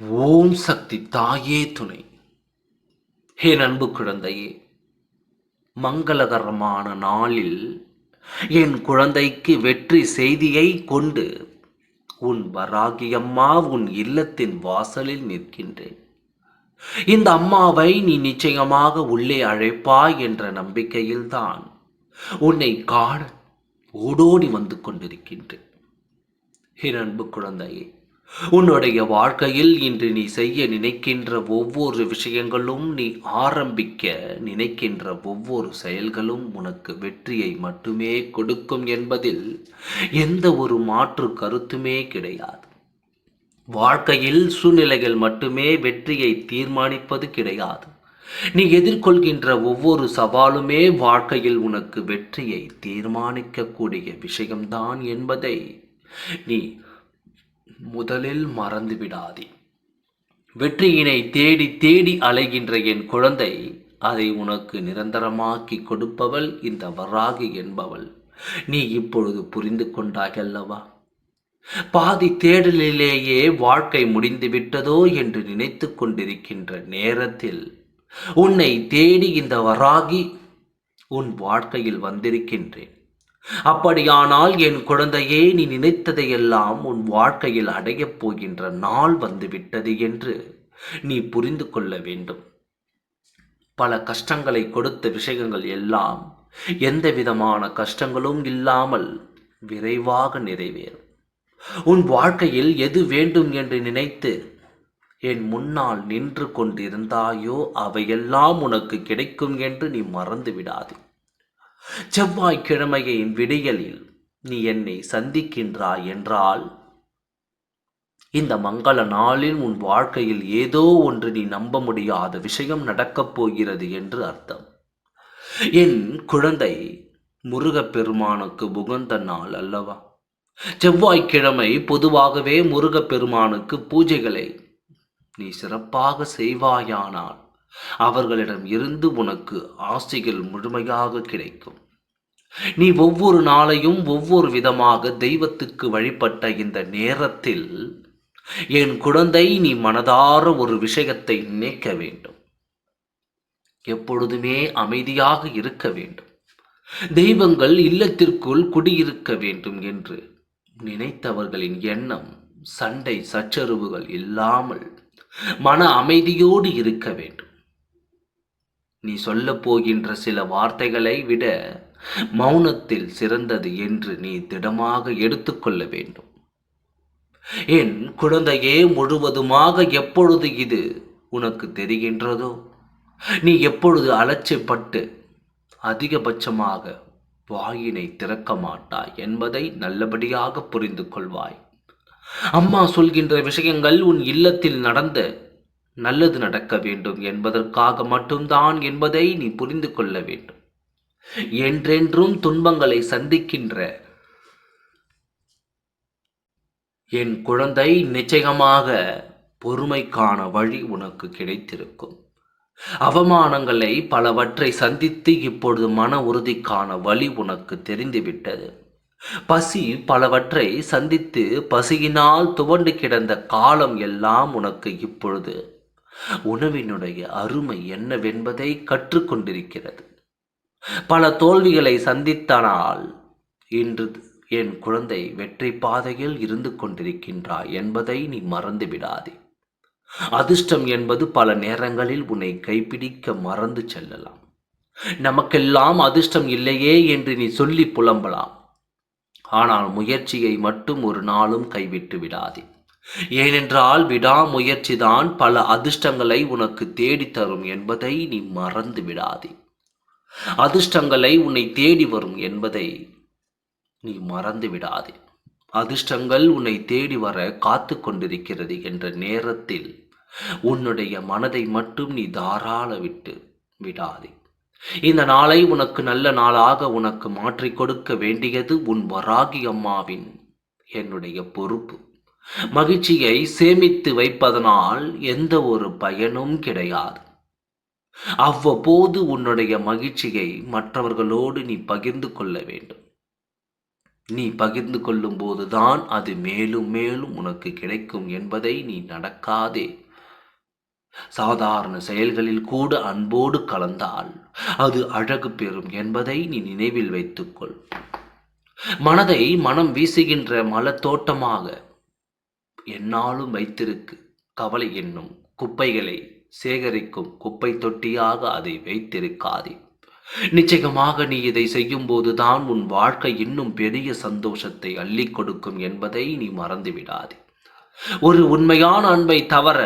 ஓம் சக்தி தாயே துணை. ஹே அன்பு குழந்தையே மங்களகரமான நாளில் என் குழந்தைக்கு வெற்றி செய்தியை கொண்டு உன் வராகியம்மா உன் இல்லத்தின் வாசலில் நிற்கின்றேன். இந்த அம்மாவை நீ நிச்சயமாக உள்ளே அழைப்பாய் என்ற நம்பிக்கையில்தான் உன்னை காண ஓடோடி வந்து கொண்டிருக்கின்றேன். என் அன்பு குழந்தையே உன்னுடைய வாழ்க்கையில் இன்று நீ செய்ய நினைக்கின்ற ஒவ்வொரு விஷயங்களும் நீ ஆரம்பிக்க நினைக்கின்ற ஒவ்வொரு செயல்களும் உனக்கு வெற்றியை மட்டுமே கொடுக்கும் என்பதில் எந்த ஒரு மாற்று கருத்துமே கிடையாது. வாழ்க்கையில் சூழ்நிலைகள் மட்டுமே வெற்றியை தீர்மானிப்பது கிடையாது. நீ எதிர்கொள்கின்ற ஒவ்வொரு சவாலுமே வாழ்க்கையில் உனக்கு வெற்றியை தீர்மானிக்கக்கூடிய விஷயம்தான் என்பதை நீ முதலில் மறந்துவிடாதே வெற்றியினை தேடி தேடி அலைகின்ற என் குழந்தை அதை உனக்கு நிரந்தரமாக்கி கொடுப்பவள் இந்த வராகி என்பவள். நீ இப்பொழுது புரிந்து கொண்டாய் அல்லவா பாதி தேடலிலேயே வாழ்க்கை முடிந்து விட்டதோ என்று நினைத்து கொண்டிருக்கின்ற நேரத்தில் உன்னை தேடி இந்த வராகி உன் வாழ்க்கையில் வந்திருக்கின்றேன். அப்படியானால் என் குழந்தையே நீ நினைத்ததையெல்லாம் உன் வாழ்க்கையில் அடையப் போகின்ற நாள் வந்துவிட்டது என்று நீ புரிந்து கொள்ள வேண்டும். பல கஷ்டங்களை கொடுத்த விஷயங்கள் எல்லாம் எந்த விதமான கஷ்டங்களும் இல்லாமல் விரைவாக நிறைவேறும். உன் வாழ்க்கையில் எது வேண்டும் என்று நினைத்து என் முன்னால் நின்று கொண்டிருந்தாயோ அவையெல்லாம் உனக்கு கிடைக்கும் என்று நீ மறந்து விடாதே செவ்வாய்க்கிழமையின் விடியலில் நீ என்னை சந்திக்கின்றாய் என்றால் இந்த மங்கள நாளில் உன் வாழ்க்கையில் ஏதோ ஒன்று நீ நம்ப முடியாத விஷயம் நடக்கப் போகிறது என்று அர்த்தம். என் குழந்தை முருகப்பெருமானுக்கு உகந்த நாள் அல்லவா? செவ்வாய்க்கிழமை பொதுவாகவே முருகப்பெருமானுக்கு பூஜைகளை நீ சிறப்பாக செய்வாயானால் அவர்களிடம் இருந்து உனக்கு ஆசைகள் முழுமையாக கிடைக்கும். நீ ஒவ்வொரு நாளையும் ஒவ்வொரு விதமாக தெய்வத்துக்கு வழிபட்ட இந்த நேரத்தில் என் குழந்தை நீ மனதார ஒரு விஷயத்தை நினைக்க வேண்டும். எப்பொழுதுமே அமைதியாக இருக்க வேண்டும். தெய்வங்கள் இல்லத்திற்குள் குடியிருக்க வேண்டும் என்று நினைத்தவர்களின் எண்ணம் சண்டை சச்சரவுகள் இல்லாமல் மன அமைதியோடு இருக்க வேண்டும். நீ சொல்லப் போகின்ற சில வார்த்தைகளை விட மௌனத்தில் சிறந்தது என்று நீ திடமாக எடுத்துக்கொள்ள வேண்டும். என் குழந்தையே முழுவதுமாக எப்பொழுது இது உனக்கு தெரிகின்றதோ? நீ எப்பொழுது அலட்சிப்பட்டு அதிகபட்சமாக வாயினை திறக்க மாட்டாய் என்பதை நல்லபடியாக புரிந்து கொள்வாய். அம்மா சொல்கின்ற விஷயங்கள் உன் இல்லத்தில் நடந்த நல்லது நடக்க வேண்டும் என்பதற்காக மட்டும்தான் என்பதை நீ புரிந்து கொள்ள வேண்டும். என்றென்றும் துன்பங்களை சந்திக்கின்ற என் குழந்தை நிச்சயமாக பொறுமைக்கான வழி உனக்கு கிடைத்திருக்கும். அவமானங்களை பலவற்றை சந்தித்து இப்பொழுது மன உறுதிக்கான வழி உனக்கு தெரிந்துவிட்டது. பசி பலவற்றை சந்தித்து பசியினால் துவண்டு கிடந்த காலம் எல்லாம் உனக்கு இப்பொழுது உணவினுடைய அருமை என்னவென்பதை கற்றுக்கொண்டிருக்கிறது. பல தோல்விகளை சந்தித்தனால் இன்று என் குழந்தை வெற்றி பாதையில் இருந்து கொண்டிருக்கின்றாய் என்பதை நீ மறந்து விடாதே. அதிர்ஷ்டம் என்பது பல நேரங்களில் உன்னை கைப்பிடிக்க மறந்து செல்லலாம். நமக்கெல்லாம் அதிர்ஷ்டம் இல்லையே என்று நீ சொல்லி புலம்பலாம். ஆனால் முயற்சியை மட்டும் ஒரு நாளும் கைவிட்டு விடாதே. ஏனென்றால் விடாமுயற்சிதான் பல அதிர்ஷ்டங்களை உனக்கு தேடித் தரும் என்பதை நீ மறந்து விடாதே அதிர்ஷ்டங்களை உன்னை தேடி வரும் என்பதை நீ மறந்து விடாதே அதிர்ஷ்டங்கள் உன்னை தேடி வர காத்து கொண்டிருக்கிறது என்ற நேரத்தில் உன்னுடைய மனதை மட்டும் நீ தாராள விட்டு விடாதே. இந்த நாளை உனக்கு நல்ல நாளாக உனக்கு மாற்றிக் கொடுக்க வேண்டியது உன் வராகி அம்மாவின் என்னுடைய பொறுப்பு. மகிழ்ச்சியை சேமித்து வைப்பதனால் எந்த ஒரு பயனும் கிடையாது. அவ்வப்போது உன்னுடைய மகிழ்ச்சியை மற்றவர்களோடு நீ பகிர்ந்து கொள்ள வேண்டும். நீ பகிர்ந்து கொள்ளும் போதுதான் அது மேலும் மேலும் உனக்கு கிடைக்கும் என்பதை நீ நடக்காதே. சாதாரண செயல்களில் கூட அன்போடு கலந்தால் அது அழகு பெறும் என்பதை நீ நினைவில் வைத்துக்கொள். மனதை மனம் வீசுகின்ற மலத்தோட்டமாக என்னாலும் வைத்திருக்கு. கவலை என்னும் குப்பைகளை சேகரிக்கும் குப்பை தொட்டியாக அதை வைத்திருக்காதே. நிச்சயமாக நீ இதை செய்யும் போதுதான் உன் வாழ்க்கை இன்னும் பெரிய சந்தோஷத்தை அள்ளி கொடுக்கும் என்பதை நீ மறந்து விடாதே ஒரு உண்மையான அன்பை தவற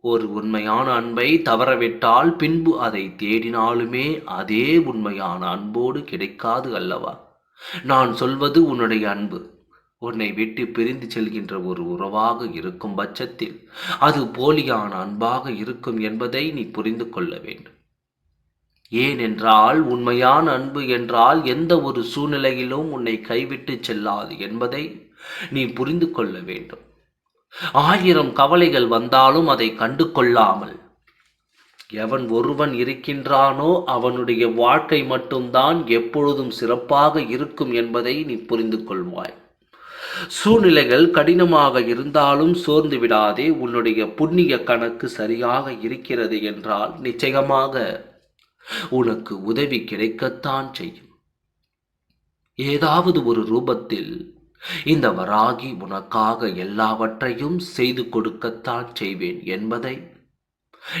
ஒரு உண்மையான அன்பை தவறவிட்டால் பின்பு அதை தேடினாலுமே அதே உண்மையான அன்போடு கிடைக்காது அல்லவா? நான் சொல்வது உன்னுடைய அன்பு. உன்னை விட்டு பிரிந்து செல்கின்ற ஒரு உறவாக இருக்கும் பட்சத்தில் அது போலியான அன்பாக இருக்கும் என்பதை நீ புரிந்து கொள்ள வேண்டும். ஏனென்றால் உண்மையான அன்பு என்றால் எந்த ஒரு சூழ்நிலையிலும் உன்னை கைவிட்டு செல்லாது என்பதை நீ புரிந்து கொள்ள வேண்டும். ஆயிரம் கவலைகள் வந்தாலும் அதை கண்டு கொள்ளாமல் எவன் ஒருவன் இருக்கின்றானோ அவனுடைய வாழ்க்கை மட்டும்தான் எப்பொழுதும் சிறப்பாக இருக்கும் என்பதை நீ புரிந்து கொள்வாய். சூழ்நிலைகள் கடினமாக இருந்தாலும் சோர்ந்து விடாதே உன்னுடைய புண்ணிய கணக்கு சரியாக இருக்கிறது என்றால் நிச்சயமாக உனக்கு உதவி கிடைக்கத்தான் செய்யும். ஏதாவது ஒரு ரூபத்தில் இந்த வராகி உனக்காக எல்லாவற்றையும் செய்து கொடுக்கத்தான் செய்வேன் என்பதை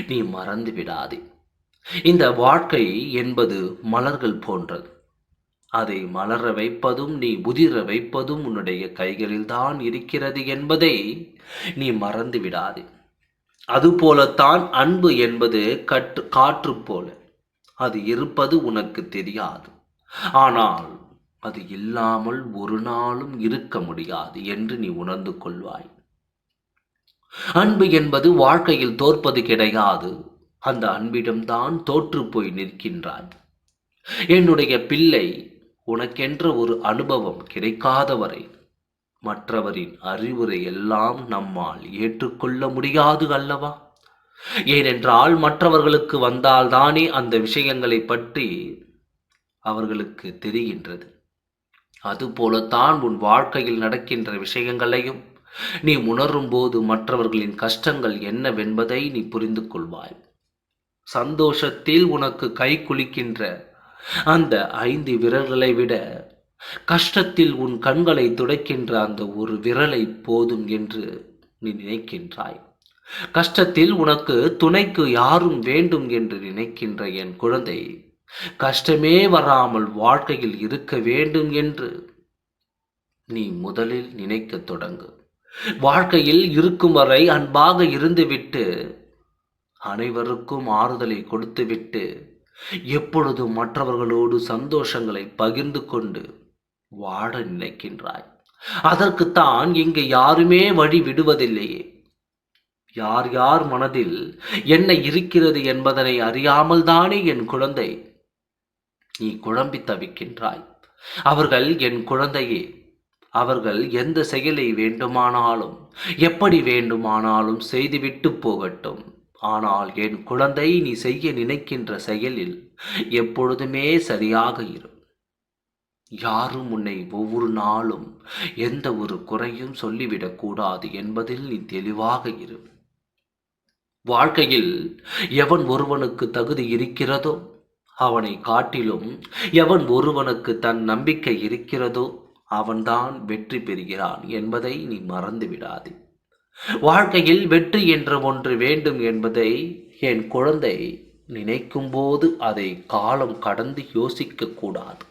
நீ மறந்து விடாதே. இந்த வாழ்க்கை என்பது மலர்கள் போன்றது. அதை மலர வைப்பதும் நீ உதிர வைப்பதும் உன்னுடைய கைகளில்தான் இருக்கிறது என்பதை நீ மறந்து விடாது. அதுபோலத்தான் அன்பு என்பது கற்று காற்று போல. அது இருப்பது உனக்கு தெரியாது. ஆனால் அது இல்லாமல் ஒரு நாளும் இருக்க முடியாது என்று நீ உணர்ந்து கொள்வாய். அன்பு என்பது வாழ்க்கையில் தோற்பது கிடையாது. அந்த அன்பிடம்தான் தோற்று போய் நிற்கின்றாய். என்னுடைய பிள்ளை உனக்கென்ற ஒரு அனுபவம் கிடைக்காதவரை மற்றவரின் அறிவுரை எல்லாம் நம்மால் ஏற்றுக்கொள்ள முடியாது அல்லவா? ஏனென்றால் மற்றவர்களுக்கு வந்தால்தானே அந்த விஷயங்களை பற்றி அவர்களுக்கு தெரிகின்றது. அதுபோலத்தான் உன் வாழ்க்கையில் நடக்கின்ற விஷயங்களையும் நீ உணரும் போது மற்றவர்களின் கஷ்டங்கள் என்னவென்பதை நீ புரிந்து கொள்வாய் சந்தோஷத்தில் உனக்கு கை குலுக்கின்ற அந்த ஐந்து விரல்களை விட கஷ்டத்தில் உன் கண்களை துடைக்கின்ற அந்த ஒரு விரலை போதும் என்று நீ நினைக்கின்றாய். கஷ்டத்தில் உனக்கு துணைக்கு யாரும் வேண்டும் என்று நினைக்கின்ற என் குழந்தை கஷ்டமே வராமல் வாழ்க்கையில் இருக்க வேண்டும் என்று நீ முதலில் நினைக்கத் தொடங்கு. வாழ்க்கையில் இருக்கும் வரை அன்பாக இருந்துவிட்டு அனைவருக்கும் ஆறுதலை கொடுத்துவிட்டு எப்பொழுதும் மற்றவர்களோடு சந்தோஷங்களை பகிர்ந்து கொண்டு வாழ நினைக்கின்றாய்? அதற்குத்தான் இங்கு யாருமே வழி விடுவதில்லையே. யார் யார் மனதில் என்ன இருக்கிறது என்பதனை அறியாமல் தானே என் குழந்தை? நீ குழம்பி தவிக்கின்றாய். அவர்கள் என் குழந்தையே அவர்கள் எந்த செயலை வேண்டுமானாலும் எப்படி வேண்டுமானாலும் செய்துவிட்டு போகட்டும். ஆனால் என் குழந்தை நீ செய்ய நினைக்கின்ற செயலில் எப்பொழுதுமே சரியாக இரு. யாரும் உன்னை ஒவ்வொரு நாளும் எந்த ஒரு குறையும் சொல்லிவிடக்கூடாது என்பதில் நீ தெளிவாக இரு. வாழ்க்கையில் எவன் ஒருவனுக்கு தகுதி இருக்கிறதோ அவனை காட்டிலும் எவன் ஒருவனுக்கு தன் நம்பிக்கை இருக்கிறதோ அவன்தான் வெற்றி பெறுகிறான் என்பதை நீ மறந்துவிடாதே. வாழ்க்கையில் வெற்றி என்ற ஒன்று வேண்டும் என்பதை என் குழந்தை நினைக்கும்போது அதை காலம் கடந்து யோசிக்க கூடாது.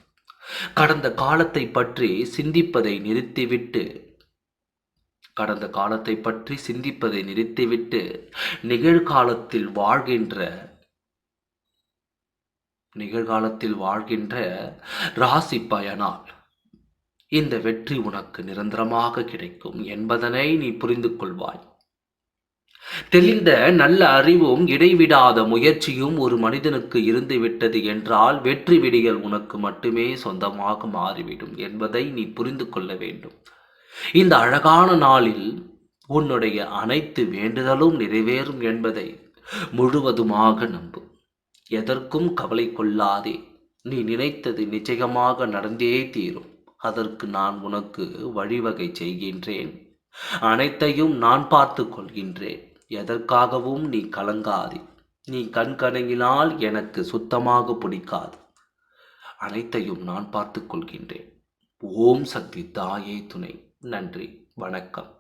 கடந்த காலத்தை பற்றி சிந்திப்பதை நிறுத்திவிட்டு கடந்த காலத்தை பற்றி சிந்திப்பதை நிறுத்திவிட்டு நிகழ்காலத்தில் வாழ்கின்ற நிகழ்காலத்தில் வாழ்கின்ற ராசி பயனால் இந்த வெற்றி உனக்கு நிரந்தரமாக கிடைக்கும் என்பதனை நீ புரிந்து கொள்வாய் தெளிந்த நல்ல அறிவும் இடைவிடாத முயற்சியும் ஒரு மனிதனுக்கு இருந்து விட்டது என்றால் வெற்றி விடிகள் உனக்கு மட்டுமே சொந்தமாக மாறிவிடும் என்பதை நீ புரிந்து கொள்ள வேண்டும். இந்த அழகான நாளில் உன்னுடைய அனைத்து வேண்டுதலும் நிறைவேறும் என்பதை முழுவதுமாக நம்பு. எதற்கும் கவலை கொள்ளாதே. நீ நினைத்தது நிச்சயமாக நடந்தே தீரும். அதற்கு நான் உனக்கு வழிவகை செய்கின்றேன். அனைத்தையும் நான் பார்த்து கொள்கின்றேன். எதற்காகவும் நீ கலங்காதே. நீ கண்கணங்கினால் எனக்கு சுத்தமாக பிடிக்காது. அனைத்தையும் நான் பார்த்து கொள்கின்றேன். ஓம் சக்தி தாயே துணை. நன்றி. வணக்கம்.